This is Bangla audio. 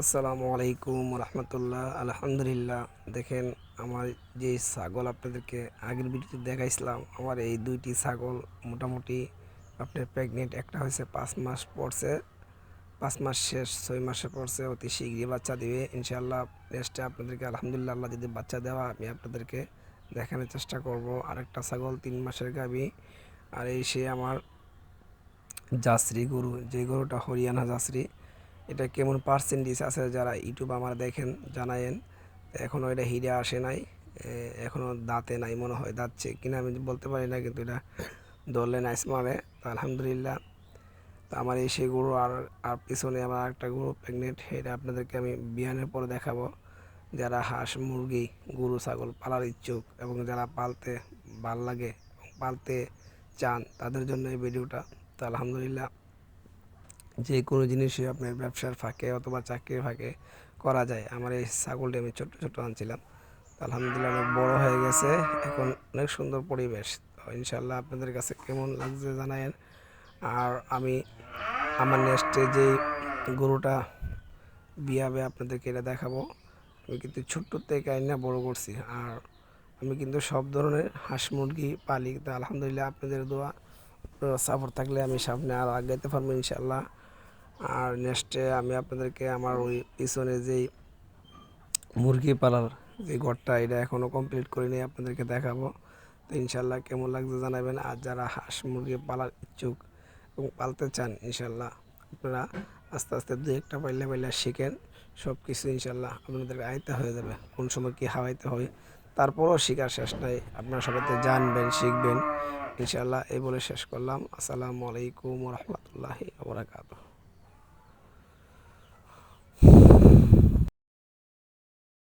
আসসালামু আলাইকুম রহমতুল্লাহ, আলহামদুলিল্লাহ। দেখেন, আমার যে ছাগল আপনাদেরকে আগের ভিডিওতে দেখাইছিলাম, আমার এই দুইটি ছাগল মোটামুটি আপনার প্রেগনেন্ট একটা হয়েছে পাঁচ মাস পড়ছে, পাঁচ মাস শেষ, ছয় মাসে পড়ছে, অতি শীঘ্রই বাচ্চা দিবে। ইনশাআল্লাহ, নেক্সটে আপনাদেরকে আলহামদুলিল্লাহ, আল্লাহ যদি বাচ্চা দেওয়া, আমি আপনাদেরকে দেখানোর চেষ্টা করব। আরেকটা ছাগল তিন মাসের গাবি, আর এই সে আমার জাসরি গরু, যে গরুটা হরিয়ানা জাসরি এটা কেমন পার্সেন্টেজ আছে যারা ইউটিউব আমার দেখেন, জানায়েন এখনও এটা হিরে আসে নাই এখনও দাঁতে নাই মনে হয়, দাঁতছে কিনা আমি বলতে পারি না, কিন্তু এটা ধরলে নাইস মারে। তো আলহামদুলিল্লাহ, তো আমার এই সেই গরু আর আর পিছনে আমার একটা গরু প্রেগনেন্ট এটা আপনাদেরকে আমি বিয়ানের পরে দেখাবো। যারা হাঁস, মুরগি, গরু, ছাগল পালার ইচ্ছুক এবং যারা পালতে ভালো লাগে এবং পালতে চান, তাদের জন্য এই ভিডিওটা তো আলহামদুলিল্লাহ। যে কোনো জিনিসই আপনার ব্যবসার ফাঁকে অথবা চাকরির ফাঁকে করা যায়। আমার এই ছাগলটি আমি ছোট্ট ছোট্ট আনছিলাম। আলহামদুলিল্লাহ অনেক বড় হয়ে গেছে। এখন অনেক সুন্দর পরিবেশ। তো ইনশাল্লাহ আপনাদের কাছে কেমন লাগছে জানায়েন। আর আমি আমার নেক্সটে যে গরুটা বিয়াবে আপনাদেরকে এটা দেখাবো, আমি কিন্তু ছোট্ট থেকে আইন না বড় করছি। আর আমি কিন্তু সব ধরনের হাঁস মুরগি, পালি, তো আলহামদুলিল্লাহ আপনাদের দোয়া, সাপোর্ট থাকলে আমি সামনে আর আগাইতে পারব ইনশাল্লাহ আর নেক্সটে আমি আপনাদেরকে আমার ওই পিছনে যেই মুরগি পালার যে ঘরটা, এটা এখনও কমপ্লিট করিনি আপনাদেরকে দেখাবো। তো ইনশাল্লাহ কেমন লাগছে জানাবেন। আর যারা হাঁস মুরগি পালার ইচ্ছুক এবং পালতে চান, ইনশাল্লাহ আপনারা আস্তে আস্তে দু একটা পাইলে পাইলে শিখেন। সব কিছু ইনশাল্লাহ আপনাদের আয়ত্তে হয়ে যাবে। কোন সময় কী হাওয়াইতে হবে তারপরও শেখার শেষ নাই। আপনারা সবাই জানবেন, শিখবেন। ইনশাল্লাহ এই বলে শেষ করলাম। আসসালামু আলাইকুম রহমতুল্লাহি আবরাকাতুহ